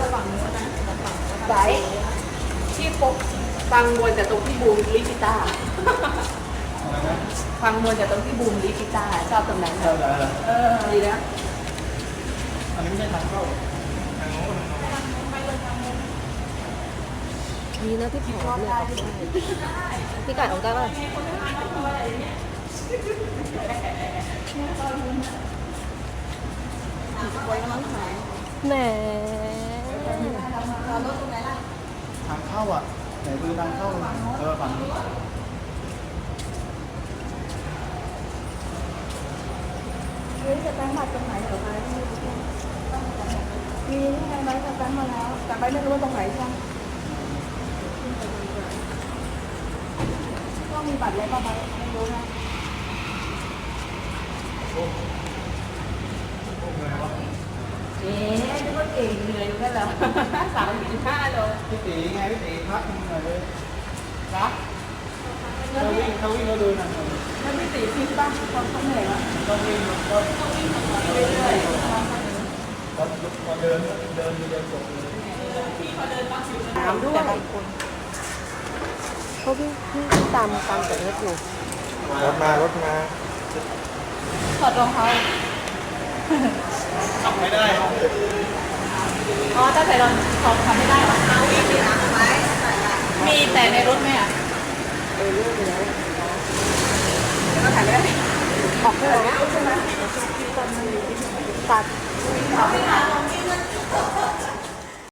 แฝั่งนู้นนะไหนที่ปกฟังมวลจากตรงที่บูมลิกิต้าฟังมวลจากตรงที่บูมลิกิต้าชอบตรงนั้นเลยเอดีนะอันนี้ไม่ใช่ทางเข้าดีนะที่ผอมเยพี่ไก่ของด้าวป่ะแหม ทางเข้าอะไหนดูทางเข้าเออฝั่งนู้นเฮ้ยจะแตงบัตรตรงไหนเหรอคะมีนี่ไงไหมจะแตงมาแล้ว แต่ไม่รู้ว่าตรงไหนใช่ไหมก็มีบัตรอะไรบ้างไหมไม่รู้นะเอ๊ะนึกว่า เก่งเหนื่อยอยู่นั่นเหรอสามสิบห้าโลพี่ตีไงพี่ตีพักหน่อยเลยรักเขาวิ่งเขาวิ่งแล้วเดินอะมันไม่ตีฟิตบ้างความเขาเหนื่อยวะก็วิ่งก็เรื่อยพอพอเดินเดินเดินจบเลยๆถามด้วยบางคนเขาพี่พี่พี่ตามตามแต่รถอยู่รถมารถมาถอดรองเท้าขับไม่ได้ อ๋อถ้าใส่รองสองทำไม่ได้หรอเอาวิ่งดีน้ำไหมมีแต่ในรถไหมอะเออเรื่องแล้วแล้วก็ถ่ายได้ออกไปเลยนะตัดเอาไปหาของกิน